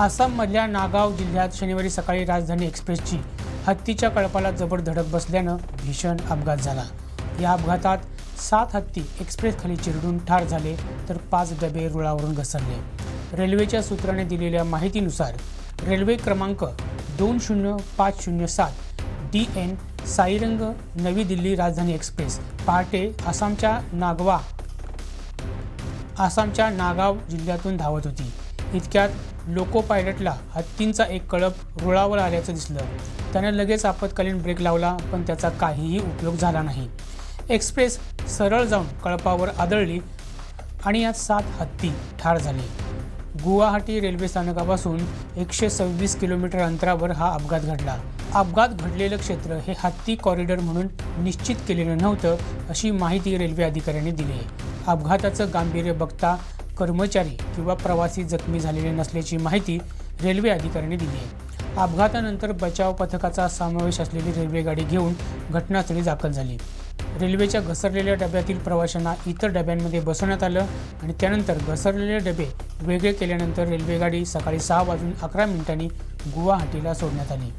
आसाममधल्या नागाव जिल्ह्यात शनिवारी सकाळी राजधानी एक्सप्रेसची हत्तीच्या कळपाला जबर धडक बसल्यानं भीषण अपघात झाला. या अपघातात सात हत्ती एक्सप्रेसखाली चिरडून ठार झाले तर पाच डबे रुळावरून घसरले. रेल्वेच्या सूत्राने दिलेल्या माहितीनुसार रेल्वे क्रमांक दोन शून्य पाच शून्य सात डी एन साईरंग नवी दिल्ली राजधानी एक्सप्रेस पहाटे आसामच्या नागवा आसामच्या नागाव जिल्ह्यातून धावत होती. इतक्यात लोको पायलटला हत्तींचा एक कळप रुळावर आल्याचं दिसलं. त्याने लगेच आपत्कालीन ब्रेक लावला पण त्याचा काहीही उपयोग झाला नाही. एक्सप्रेस सरळ जाऊन कळपावर आदळली आणि यात सात हत्ती ठार झाले. गुवाहाटी रेल्वे स्थानकापासून एकशे सव्वीस किलोमीटर अंतरावर हा अपघात घडला. अपघात घडलेलं क्षेत्र हे हत्ती कॉरिडॉर म्हणून निश्चित केलेलं नव्हतं अशी माहिती रेल्वे अधिकाऱ्यांनी दिली आहे. अपघाताचं गांभीर्य बघता कर्मचारी किंवा प्रवासी जखमी झालेले नसल्याची माहिती रेल्वे अधिकाऱ्यांनी दिली आहे. अपघातानंतर बचाव पथकाचा समावेश असलेली रेल्वेगाडी घेऊन घटनास्थळी दाखल झाली. रेल्वेच्या घसरलेल्या डब्यातील प्रवाशांना इतर डब्यांमध्ये बसवण्यात आलं आणि त्यानंतर घसरलेले डबे वेगळे केल्यानंतर रेल्वेगाडी सकाळी सहा वाजून अकरा मिनिटांनी गुवाहाटीला सोडण्यात आली.